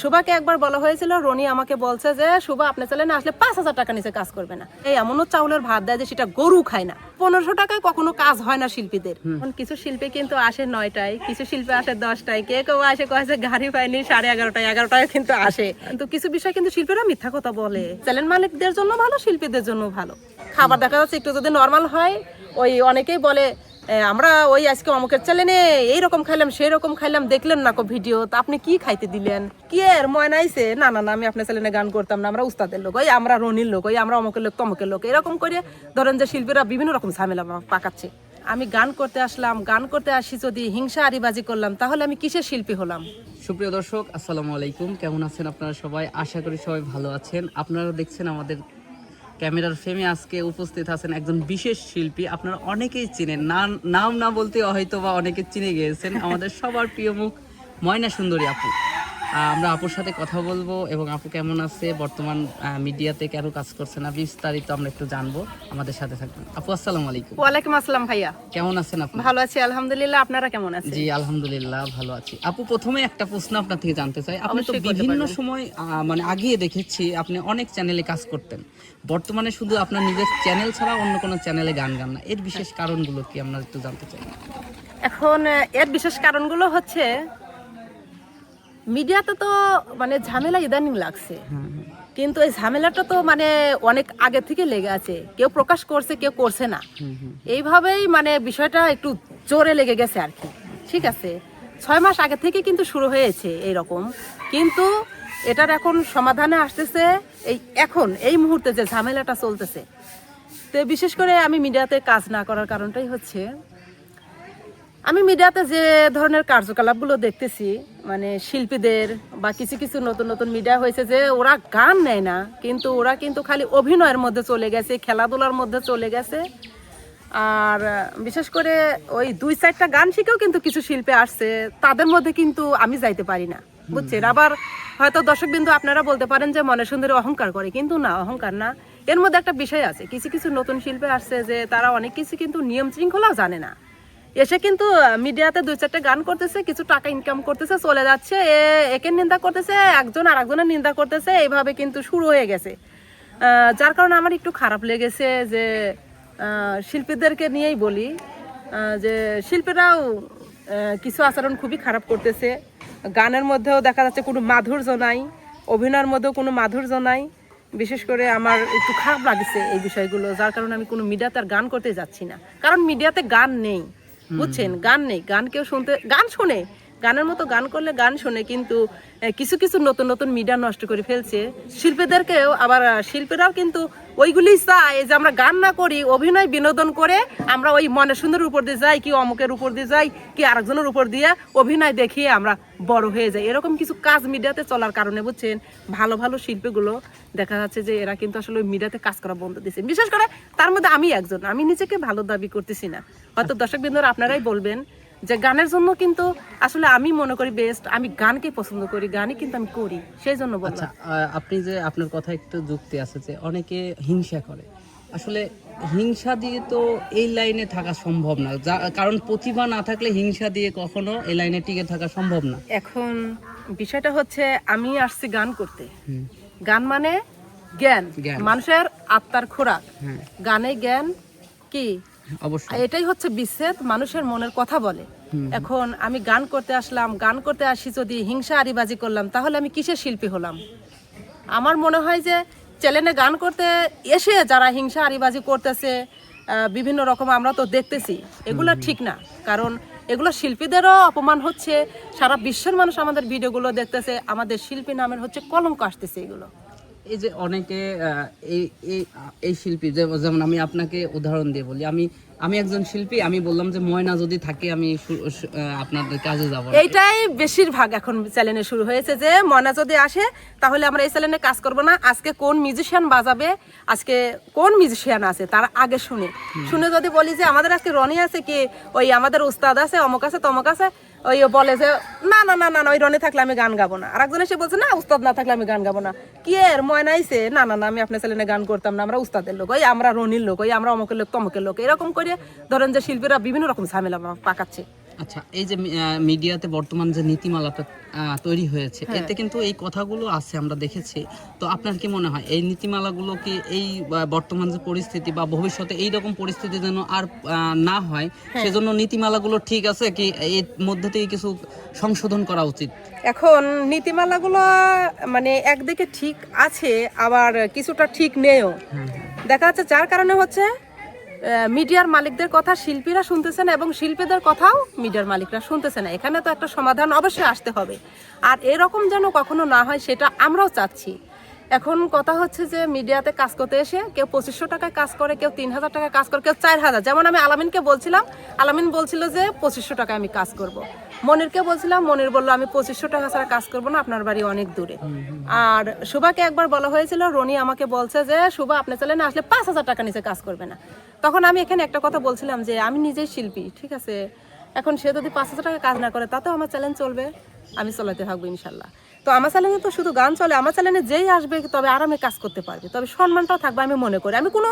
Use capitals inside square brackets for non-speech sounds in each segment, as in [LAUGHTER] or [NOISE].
শুভাকে একবার বলা হয়েছিল রনি আমাকে বলছে যে শুভা আপনি চ্যানেলে আসলে পাঁচ হাজার টাকা নিচে কাজ করবে না। এই এমনও চাউলের ভাত দেয় যে সেটা গরু খায় না। পনেরোশো টাকায় কখনো কাজ হয় না শিল্পীদের। কিছু শিল্পী কিন্তু আসে নয়টায় কিছু শিল্পী আসে দশটায় কে কেউ আসে কয় যে গাড়ি পায়নি সাড়ে এগারোটায় এগারোটায় কিন্তু আসে। কিন্তু কিছু বিষয় কিন্তু শিল্পীরা মিথ্যা কথা বলে। চ্যানেল মালিকদের জন্য ভালো শিল্পীদের জন্য ভালো। খাবার দেখা যাচ্ছে একটু যদি নর্মাল হয় ওই অনেকেই বলে আমরা ওই আজকে অমুকের চ্যানেলে এইরকম খাইলাম সেই রকম খাইলাম, দেখলেন না কো ভিডিও, তা আপনি কি খাইতে দিলেন? কি এর ময়নাইছে না না না, আমি আপনার চ্যানেলে গান করতাম না, আমরা উস্তাদের লোক, ওই আমরা রনির লোক, ওই আমরা অমুকের লোক, তমুকের লোক, এরকম করে ধরেন যে শিল্পীরা বিভিন্ন রকম ঝামেলা পাকাচ্ছে। আমি গান করতে আসলাম, গান করতে আসি যদি হিংসা আরিবাজি করলাম, তাহলে আমি কিসের শিল্পী হলাম? সুপ্রিয় দর্শক, আসসালামু আলাইকুম। কেমন আছেন আপনারা সবাই? আশা করি সবাই ভালো আছেন। আপনারা দেখছেন আমাদের ক্যামেরার ফ্রেমে আজকে উপস্থিত আছেন একজন বিশেষ শিল্পী। আপনারা অনেকেই চিনেন। নাম না বলতে হয়তো বা অনেকে চিনে গিয়েছেন। আমাদের সবার প্রিয় মুখ ময়না সুন্দরী আপু। আমরা আপুর সাথে কথা বলব এবং আপু কেমন আছে? বর্তমান মিডিয়াতে কেন কাজ করছে না বিস্তারিত আমরা একটু জানব। আমাদের সাথে থাকবেন। আপু আসসালামু আলাইকুম। ওয়ালাইকুম আসসালাম ভাইয়া। কেমন আছেন আপনি ভালো আছি আলহামদুলিল্লাহ। আপনারা কেমন আছেন? জি আলহামদুলিল্লাহ ভালো আছি। আপু প্রথমে একটা প্রশ্ন আপনার থেকে জানতে চাই। আপনি তো বিভিন্ন সময় মানে আগিয়ে দেখেছি আপনি অনেক চ্যানেলে কাজ করতেন। বর্তমানে শুধু আপনার নিজের চ্যানেল ছাড়া অন্য কোনো চ্যানেলে গান গান না। এর বিশেষ কারণগুলো কি আমরা একটু জানতে চাই? এখন এর বিশেষ কারণগুলো হচ্ছে মিডিয়াতে তো মানে ঝামেলা ইদানিং লাগছে। কিন্তু এই ঝামেলাটা তো মানে অনেক আগে থেকে লেগে আছে। কেউ প্রকাশ করছে কেউ করছে না। এইভাবেই মানে বিষয়টা একটু জোরে লেগে গেছে আর কি। ঠিক আছে? ছয় মাস আগে থেকে কিন্তু শুরু হয়েছে এই রকম কিন্তু এটার এখন সমাধানে আসতেছে এই এখন এই মুহূর্তে যে ঝামেলাটা চলতেছে। তো বিশেষ করে আমি মিডিয়াতে কাজ না করার কারণটাই হচ্ছে আমি মিডিয়াতে যে ধরনের কার্যকলাপগুলো দেখতেছি মানে শিল্পীদের বা কিছু কিছু নতুন নতুন মিডিয়া হয়েছে যে ওরা গান নেয় না কিন্তু ওরা কিন্তু খালি অভিনয়ের মধ্যে চলে গেছে খেলাধুলার মধ্যে চলে গেছে। আর বিশেষ করে ওই দুই চারটা গান শিখেও কিন্তু কিছু শিল্পী আসছে তাদের মধ্যে কিন্তু আমি যাইতে পারি না বুঝছেন? আবার হয়তো দর্শক বিন্দু আপনারা বলতে পারেন যে মনে সুন্দরী অহংকার করে কিন্তু না অহংকার না। এর মধ্যে একটা বিষয় আছে কিছু কিছু নতুন শিল্পী আসছে যে তারা অনেক কিছু কিন্তু নিয়ম শৃঙ্খলাও জানে না। এসে কিন্তু মিডিয়াতে দুই চারটে গান করতেছে, কিছু টাকা ইনকাম করতেছে, চলে যাচ্ছে। এ, একে নিন্দা করতেছে, একজন আর একজনের নিন্দা করতেছে, এইভাবে কিন্তু শুরু হয়ে গেছে। যার কারণে আমার একটু খারাপ লেগেছে যে শিল্পীদেরকে নিয়েই বলি যে শিল্পীরাও কিছু আচরণ খুবই খারাপ করতেছে। গানের মধ্যেও দেখা যাচ্ছে কোনো মাধুর্য নাই, অভিনয়ের মধ্যেও কোনো মাধুর্য নাই। বিশেষ করে আমার একটু খারাপ লাগছে এই বিষয়গুলো, যার কারণে আমি কোনো মিডিয়াতে আর গান করতে যাচ্ছি না। কারণ মিডিয়াতে গান নেই। বুঝছেন? গান নেই গান কেউ শুনতে গান শোনে। গানের মতো গান করলে গান শোনে, কিন্তু কিছু কিছু নতুন নতুন মিডিয়া নষ্ট করে ফেলছে। শিল্পীদেরকেও আবার শিল্পীরাও কিন্তু ওইগুলি চায় যে আমরা গান না করি, অভিনয় বিনোদন করে আমরা ওই মনে সুন্দর উপর দিয়ে যাই, কি অমুকের উপর দিয়ে যাই, কি আরেকজনের উপর দিয়ে অভিনয় দেখিয়ে আমরা বড় হয়ে যাই। এরকম কিছু কাজ মিডিয়াতে চলার কারণে, বুঝছেন? ভালো ভালো শিল্পীগুলো দেখা যাচ্ছে যে এরা কিন্তু আসলে ওই মিডিয়াতে কাজ করা বন্ধ দিয়েছে বিশেষ করে তার মধ্যে আমি একজন, আমি নিজেকে ভালো দাবি করতেছি না। হয়তো দর্শক আপনারাই বলবেন যে গানের জন্য কিন্তু আসলে আমি মনে করি বেস্ট আমি গানকে পছন্দ করি গানই কিন্তু আমি করি সেই জন্য আচ্ছা আপনি যে আপনার কথা একটু যুক্তি আছে যে অনেকে হিংসা করে। আসলে হিংসা দিয়ে তো এই লাইনে থাকা সম্ভব না। কারণ প্রতিভা না থাকলে হিংসা দিয়ে কখনো এই লাইনে টিকে থাকা সম্ভব না। এখন বিষয়টা হচ্ছে আমি আসছি গান করতে। গান মানে জ্ঞান। জ্ঞান। মানুষের আত্মার খোরাক। হ্যাঁ। গানে জ্ঞান কি? অবশ্যই। এটাই হচ্ছে বিচ্ছেদ মানুষের মনের কথা বলে। এখন আমি গান করতে আসলাম গান করতে আসি যদি হিংসা আরিবাজি করলাম তাহলে আমি কিসের শিল্পী হলাম? আমার মনে হয় যে চ্যানেলে গান করতে এসে যারা হিংসা আরিবাজি করতেছে বিভিন্ন রকম আমরা তো দেখতেছি এগুলো ঠিক না। কারণ এগুলো শিল্পীদেরও অপমান হচ্ছে। সারা বিশ্বের মানুষ আমাদের ভিডিওগুলো দেখতেছে আমাদের শিল্পী নামের হচ্ছে কলঙ্ক আসতেছে এগুলো। এই যে অনেকে এই এই এই শিল্পী যেমন আমি আপনাকে উদাহরণ দিয়ে বলি আমি আমি একজন শিল্পী আমি বললাম যে ময়না যদি থাকে আমি আপনাদের কাজে যাব। এইটাই বেশিরভাগ এখন চ্যানেলে শুরু হয়েছে যে ময়না যদি আসে তাহলে আমরা এই চ্যানেলে কাজ করব না। আজকে কোন মিউজিশিয়ান বাজাবে? আজকে কোন মিউজিশিয়ান আছে? তার আগে শুনে। শুনে যদি বলি যে আমাদের আজকে রনি আছে কি? ওই আমাদের উস্তাদ আছে অমুক আছে তমক আছে। ওই বলে যে না না না না না, ওই রনে থাকলে আমি গান গাবো না। আর একজন এসে বলছে না উস্তাদ না থাকলে আমি গান গাবো না। কি এর? ময়না আইসে না না না আমি আপনার ছেলে গান করতাম না আমরা উস্তাদের লোক। ওই আমরা রনির লোক ওই আমরা অমুকের লোক তমুকের লোক। এরকম করে ধরেন যে শিল্পীরা বিভিন্ন রকম ঝামেলা পাকাচ্ছে। আচ্ছা এই যে মিডিয়াতে বর্তমান যে নীতিমালাটা তৈরি হয়েছে হ্যাঁ। এতে কিন্তু এই কথাগুলো আছে আমরা দেখেছি তো আপনার কি মনে হয় এই নীতিমালাগুলো কি এই বর্তমান যে পরিস্থিতি বা ভবিষ্যতে এই রকম পরিস্থিতি যেন আর না হয় হ্যাঁ। সেজন্য নীতিমালাগুলো ঠিক আছে কি এর মধ্যে থেকে কিছু সংশোধন করা উচিত এখন নীতিমালাগুলো মানে একদিকে ঠিক আছে আবার কিছুটা ঠিক নেইও দেখা যাচ্ছে যার কারণে হচ্ছে মিডিয়ার মালিকদের কথা শিল্পীরা শুনতেছে না এবং শিল্পীদের কথাও মিডিয়ার মালিকরা শুনতেছে না। এখানে তো একটা সমাধান অবশ্যই আসতে হবে। আর এরকম যেন কখনো না হয়, সেটা আমরাও চাচ্ছি। এখন কথা হচ্ছে যে মিডিয়াতে কাজ করতে এসে কেউ পঁচিশশো টাকায় কাজ করে কেউ তিন হাজার টাকায় কাজ করে কেউ চার হাজার যেমন আমি আলামিনকে বলছিলাম আলামিন বলছিল যে পঁচিশশো টাকায় আমি কাজ করব। মনিরকে বলছিলাম মনির বলল আমি পঁচিশশো টাকা ছাড়া কাজ করব না আপনার বাড়ি অনেক দূরে। আর সুভাকে একবার বলা হয়েছিল রনি আমাকে বলছে যে সুভা আপনি চলে না আসলে পাঁচ হাজার টাকা নিচে কাজ করবে না। তখন আমি এখানে একটা কথা বলছিলাম যে আমি নিজেই শিল্পী ঠিক আছে? এখন সে যদি পাঁচ হাজার টাকা কাজ না করে তাতেও আমার চ্যালেঞ্জ চলবে আমি চলাতে থাকব ইনশাল্লাহ। তো আমার চ্যানেলে তো শুধু গান চলে আমার চ্যানেলে যেই আসবে তবে আরামে কাজ করতে পারবে। তবে সম্মানটাও থাকবে আমি মনে করি। আমি কোনো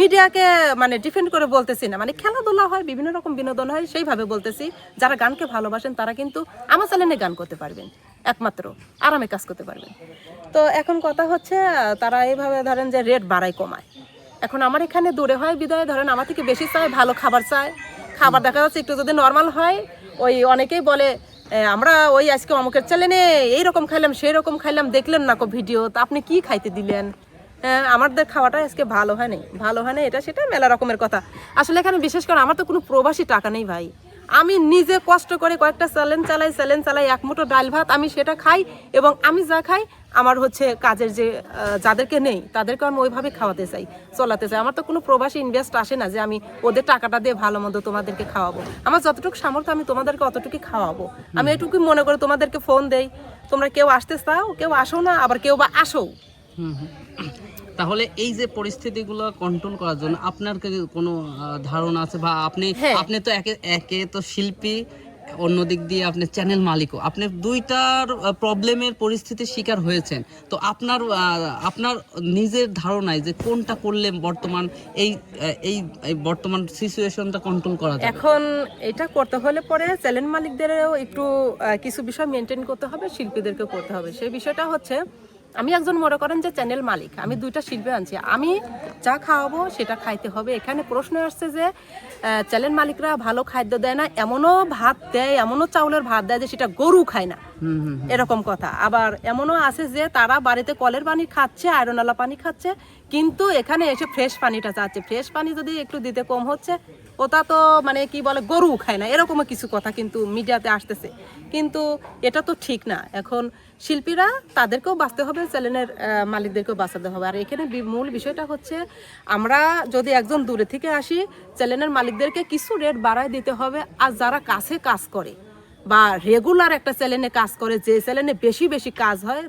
মিডিয়াকে মানে ডিফেন্ড করে বলতেছি না। মানে খেলাধুলা হয় বিভিন্ন রকম বিনোদন হয় সেইভাবে বলতেছি। যারা গানকে ভালোবাসেন তারা কিন্তু আমার চ্যানেলে গান করতে পারবেন। একমাত্র আরামে কাজ করতে পারবেন। তো এখন কথা হচ্ছে তারা এইভাবে ধরেন যে রেট বাড়ায় কমায়। এখন আমার এখানে দূরে হয় বিদায় ধরেন আমার থেকে বেশি চায় ভালো খাবার চায়। খাবার দেখা যাচ্ছে একটু যদি নর্মাল হয় ওই অনেকেই বলে "এ, আমরা ওই আজকে অমুকের চ্যানেলে এইরকম খাইলাম সেই রকম খাইলাম, দেখলেন না কো ভিডিও, তা আপনি কি খাইতে দিলেন? আমাদের খাওয়াটা আজকে ভালো হয় নাই ভালো হয় না এটা সেটা মেলা রকমের কথা। আসলে এখানে বিশেষ করে আমার তো কোনো প্রবাসী টাকা নেই ভাই। আমি নিজে কষ্ট করে কয়েকটা চ্যালেঞ্জ চালাই চ্যালেঞ্জ চালাই এক মুঠো ডাল ভাত আমি সেটা খাই এবং আমি যা খাই আমার হচ্ছে কাজের যে যাদেরকে নেই তাদেরকে আমি ওইভাবে খাওয়াতে চাই চলাতে চাই। আমার তো কোনো প্রবাসী ইনভেস্ট আসে না যে আমি ওদের টাকাটা দিয়ে ভালো মন্দ তোমাদেরকে খাওয়াবো। আমার যতটুকু সামর্থ্য আমি তোমাদেরকে অতটুকু খাওয়াবো। আমি এটুকুই মনে করে তোমাদেরকে ফোন দেই তোমরা কেউ আসতে চাও কেউ আসো না আবার কেউ বা আসো। তাহলে এই যে পরিস্থিতিগুলো কন্ট্রোল করার জন্য আপনার কোনো ধারণা আছে? বা আপনি হ্যাঁ। আপনি তো একে একে তো শিল্পী অন্য দিক দিয়ে আপনি চ্যানেল মালিকও। আপনি দুইটার প্রবলেমের পরিস্থিতির শিকার হয়েছেন। তো আপনার আপনার নিজের ধারণায় যে কোনটা করলে বর্তমান এই এই বর্তমান সিচুয়েশনটা কন্ট্রোল করা যাবে? এখন এটা করতে হলে পরে চ্যানেল মালিকদেরও একটু কিছু বিষয় মেনটেন করতে হবে, শিল্পীদেরকেও করতে হবে। সেই বিষয়টা হচ্ছে আমি একজন মনে করেন যে চ্যানেল মালিক, আমি দুইটা শিল্পে আনছি। আমি যা খাওয়াবো সেটা খাইতে হবে। এখানে প্রশ্ন আসছে যে চ্যানেল মালিকরা ভালো খাদ্য দেয় না, এমনও ভাত দেয়, এমনও চাউলের ভাত দেয় যে সেটা গরু খায় না। এরকম কথা। আবার এমনও আছে যে তারা বাড়িতে কলের পানি খাচ্ছে আয়রনওয়ালা পানি খাচ্ছে, কিন্তু এখানে এসে ফ্রেশ পানিটা চাচ্ছে ফ্রেশ পানি যদি একটু দিতে কম হচ্ছে, ওটা তো মানে কি বলে, গরু খায় না। এরকমও কিছু কথা কিন্তু মিডিয়াতে আসতেছে। কিন্তু এটা তো ঠিক না। এখন শিল্পীরা তাদেরকেও বাঁচতে হবে, চ্যানেলের মালিকদেরকেও বাঁচাতে হবে। আর এখানে মূল বিষয়টা হচ্ছে, আমরা যদি একজন দূরে থেকে আসি, চ্যানেলের মালিকদেরকে কিছু রেট বাড়ায় দিতে হবে, আর যারা কাছে কাজ করে বা রেগুলার একটা চ্যানেলে কাজ করে যে চ্যানেলে বেশি বেশি কাজ হয়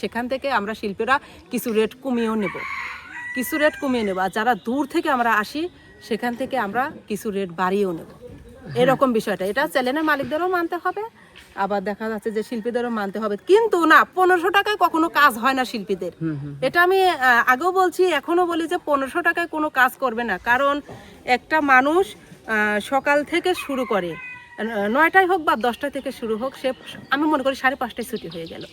সেখান থেকে আমরা শিল্পীরা কিছু রেট কমিয়েও নেব। কিছু রেট কমিয়ে নেব আর যারা দূর থেকে আমরা আসি সেখান থেকে আমরা কিছু রেট বাড়িয়েও নেব। এরকম বিষয়টা। এটা চ্যানেলের মালিকদেরও মানতে হবে আবার দেখা যাচ্ছে যে শিল্পীদেরও মানতে হবে। কিন্তু না পনেরোশো টাকায় কখনো কাজ হয় না শিল্পীদের। এটা আমি আগেও বলছি এখনও বলি যে পনেরোশো টাকায় কোনো কাজ করবে না। কারণ একটা মানুষ সকাল থেকে শুরু করে নয়টায় হোক বা দশটা থেকে শুরু হোক সে আমি মনে করি সাড়ে পাঁচটায় ছুটি হয়ে গেল।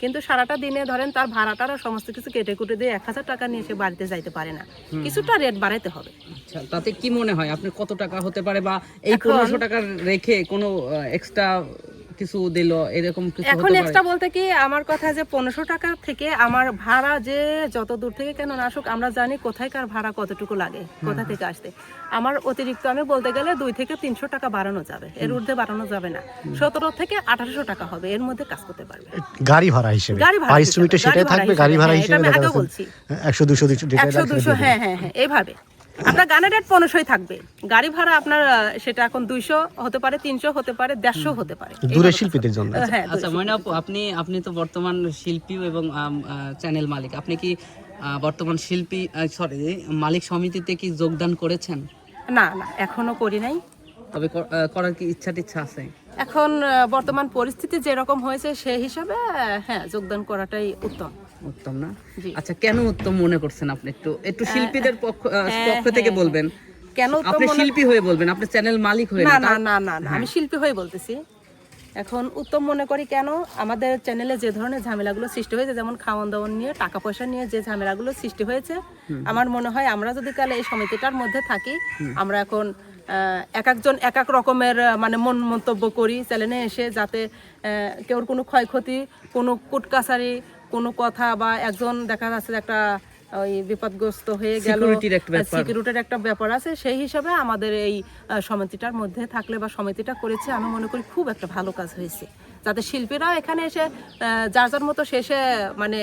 কিন্তু সারাটা দিনে ধরেন তার ভাড়াটারা সমস্ত কিছু কেটে কুটে দিয়ে এক হাজার টাকা নিয়ে সে বাড়িতে যাইতে পারে না। কিছুটা রেট বাড়াইতে হবে। আচ্ছা তাতে কি মনে হয়? আপনি কত টাকা হতে পারে বা এই পনেরোশো টাকা রেখে কোনো এক্সট্রা কিছু দিল এরকম কিছু এখন এক্সট্রা বলতে কি আমার কথা যে পনেরোশো টাকা থেকে আমার ভাড়া যে যত দূর থেকে কেন না আসুক আমরা জানি কোথায় কার ভাড়া কতটুকু লাগে কোথা থেকে আসতে। আমার অতিরিক্ত আমি বলতে গেলে দুই থেকে তিনশো টাকা বাড়ানো যাবে এর ঊর্ধ্বে বাড়ানো যাবে না। সতেরো থেকে আঠারোশো টাকা হবে এর মধ্যে কাজ করতে পারবে। গাড়ি ভাড়া হিসেবে। গাড়ি ভাড়া পারিশ্রমিকটা হিসেবে, সেটাই থাকবে গাড়ি ভাড়া হিসেবে, হ্যাঁ, হিসেবে এটা আমি দেখা আগেও যাচ্ছে। বলছি। একশো দুশো দুশো টাকা একশো দুশো হ্যাঁ হ্যাঁ হ্যাঁ এইভাবে আপনার গানের রেট পনেরোশোই থাকবে। গাড়ি ভাড়া আপনার সেটা এখন দুইশো হতে পারে তিনশো হতে পারে দেড়শো হতে পারে। এইভাবে শিল্পীদের জন্য। হ্যাঁ আচ্ছা ময়না আপনি আপনি তো বর্তমান শিল্পী এবং চ্যানেল মালিক। আপনি কি বর্তমান শিল্পী সরি মালিক সমিতিতে কি যোগদান করেছেন? না না এখনও করি নাই। তবে করার কি ইচ্ছা টিচ্ছা আছে? এখন বর্তমান পরিস্থিতি যেরকম হয়েছে সেই হিসাবে হ্যাঁ যোগদান করাটাই উত্তম। উত্তম না? আচ্ছা কেন উত্তম মনে করছেন আপনি? একটু একটু শিল্পীদের পক্ষ হ্যাঁ, পক্ষ থেকে হ্যাঁ, বলবেন। কেন আপনি শিল্পী হয়ে বলবেন আপনি চ্যানেল মালিক হয়ে না না না না আমি শিল্পী হয়ে বলতেছি। এখন উত্তম মনে করি কেন? আমাদের চ্যানেলে যে ধরনের ঝামেলাগুলো সৃষ্টি হয়েছে যেমন খাওয়ান দাওয়ান নিয়ে টাকা পয়সা নিয়ে যে ঝামেলাগুলো সৃষ্টি হয়েছে আমার মনে হয় আমরা যদি কালে এই সমিতিটার মধ্যে থাকি আমরা এখন এক একজন এক এক রকমের মানে মন মন্তব্য করি চ্যানেলে এসে যাতে কেউর কোনো ক্ষয়ক্ষতি কোনো কুটকাছারি কোনো কথা বা একজন দেখা যাচ্ছে একটা ওই বিপদগ্রস্ত হয়ে গেল। সিকিউরিটির একটা ব্যাপার আছে সেই হিসাবে আমাদের এই সমিতিটার মধ্যে থাকলে বা সমিতিটা করেছে আমি মনে করি খুব একটা ভালো কাজ হয়েছে যাতে শিল্পীরাও এখানে এসে যার যার মতো শেষে মানে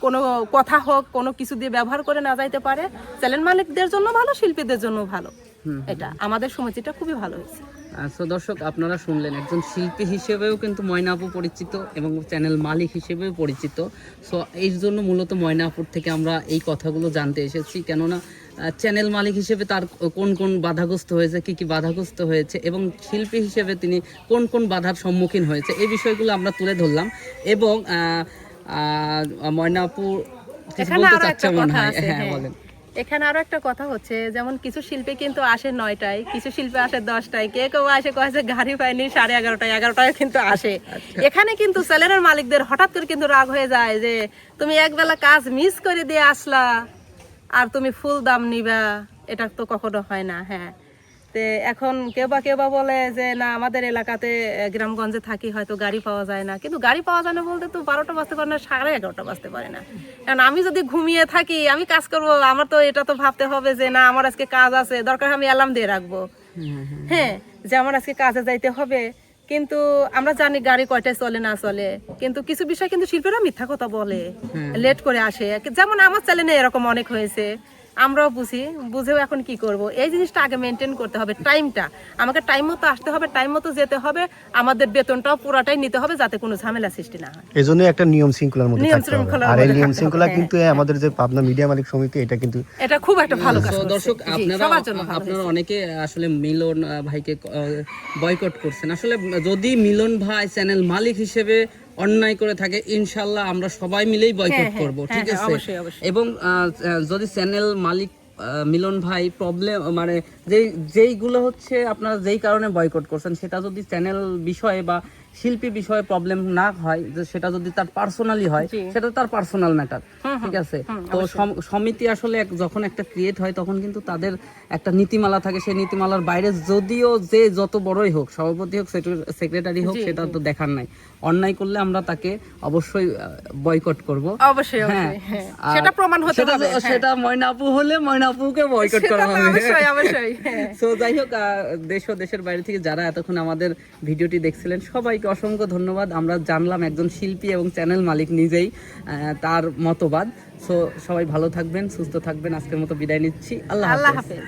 কোনো কথা হোক কোনো কিছু দিয়ে ব্যবহার করে না যাইতে পারে চ্যানেল মালিকদের জন্য ভালো শিল্পীদের জন্য ভালো এটা। আমাদের সমিতিটা খুবই ভালো হয়েছে। সো দর্শক আপনারা শুনলেন একজন শিল্পী হিসেবেও কিন্তু ময়না আপু পরিচিত এবং চ্যানেল মালিক হিসেবেও পরিচিত। সো এই জন্য মূলত ময়না আপুর থেকে আমরা এই কথাগুলো জানতে এসেছি। কেননা চ্যানেল মালিক হিসেবে তার কোন কোন বাধাগ্রস্ত হয়েছে কি কি বাধাগ্রস্ত হয়েছে এবং শিল্পী হিসেবে তিনি কোন কোন বাধার সম্মুখীন হয়েছে এই বিষয়গুলো আমরা তুলে ধরলাম। এবং ময়না আপু কিছু বলতে চাচ্ছে মনে কথা আছে হ্যাঁ হ্যাঁ। বলেন। এখানে আরও একটা কথা হচ্ছে যেমন কিছু শিল্পী কিন্তু আসে নয়টায় কিছু শিল্পী আসে দশটায় কে কেউ আসে কয়েছে গাড়ি পায়নি সাড়ে এগারোটায় এগারোটায় কিন্তু আসে। আচ্ছা। এখানে কিন্তু স্যালারের মালিকদের হঠাৎ করে কিন্তু রাগ হয়ে যায় যে তুমি একবেলা কাজ মিস করে দিয়ে আসলা আর তুমি ফুল দাম নিবা। এটা তো কখনো হয় না হ্যাঁ। তে এখন কেউ বা কেউ বা বলে যে না আমাদের এলাকাতে গ্রামগঞ্জে থাকি হয়তো গাড়ি পাওয়া যায় না। কিন্তু গাড়ি পাওয়া যায় না বলতে তো বারোটা বাজতে পারে না সাড়ে এগারোটা বাজতে পারে না। কারণ আমি যদি ঘুমিয়ে থাকি আমি কাজ করব আমার তো এটা তো ভাবতে হবে যে না আমার আজকে কাজ আছে দরকার আমি অ্যালার্ম দিয়ে রাখব। হ্যাঁ যে আমার আজকে কাজে যাইতে হবে। কিন্তু আমরা জানি গাড়ি কয়টায় চলে না চলে। কিন্তু কিছু বিষয় কিন্তু শিল্পীরা মিথ্যা কথা বলে লেট করে আসে। যেমন আমার চ্যানেলে এরকম অনেক হয়েছে। আমরাও বুঝি বুঝেও এখন কি করব। এই জিনিসটা আগে মেনটেন করতে হবে টাইমটা আমাকে টাইম মতো আসতে হবে টাইম মতো যেতে হবে আমাদের বেতনটাও পুরাটাই নিতে হবে যাতে কোনো ঝামেলা সৃষ্টি না হয়। এই জন্য একটা নিয়ম শৃঙ্খলার মধ্যে নিয়ম থাকতে হবে। শৃঙ্খলার আর এই নিয়ম শৃঙ্খলা কিন্তু আমাদের যে পাবনা মিডিয়া মালিক সমিতি এটা কিন্তু এটা খুব একটা ভালো কাজ দর্শক আপনারা আপনারা অনেকে আসলে মিলন ভাইকে বয়কট করছেন। আসলে যদি মিলন ভাই চ্যানেল মালিক হিসেবে অন্যায় করে থাকে ইনশাল্লাহ আমরা সবাই মিলেই বয়কট হ্যাঁ, হ্যাঁ, করব হ্যাঁ, ঠিক আছে। এবং যদি চ্যানেল মালিক মিলন ভাই প্রবলেম মানে যেই যেইগুলো হচ্ছে আপনারা যেই কারণে বয়কট করছেন সেটা যদি চ্যানেল বিষয়ে বা শিল্পী বিষয়ে প্রবলেম না হয় যে সেটা যদি তার পার্সোনালি হয় সেটা তার পার্সোনাল ম্যাটার ঠিক আছে? তো সমিতি আসলে যখন একটা ক্রিয়েট হয় তখন কিন্তু তাদের একটা নীতিমালা থাকে। সেই নীতিমালার বাইরে যদিও যে যত বড়ই হোক সভাপতি হোক সেক্রেটারি হোক সেটা তো দেখার নাই। অন্যায় করলে আমরা তাকে অবশ্যই বয়কট করব। অবশ্যই হ্যাঁ। হ্যাঁ। সেটা প্রমাণ হতে সেটা- হবে হ্যাঁ। সেটা ময়নাপু হলে ময়নাপুকে বয়কট করা হবে। অবশ্যই অবশ্যই হ্যাঁ। [LAUGHS] সো যাই হোক দেশ ও দেশের বাইরে থেকে যারা এতক্ষণ আমাদের ভিডিওটি দেখছিলেন সবাইকে অসংখ্য ধন্যবাদ। আমরা জানলাম একজন শিল্পী এবং চ্যানেল মালিক নিজেই আহ, তার মতবাদ। সো সবাই ভালো থাকবেন সুস্থ থাকবেন। আজকের মতো বিদায় নিচ্ছি। আল্লাহ আল্লাহ হাফেজ।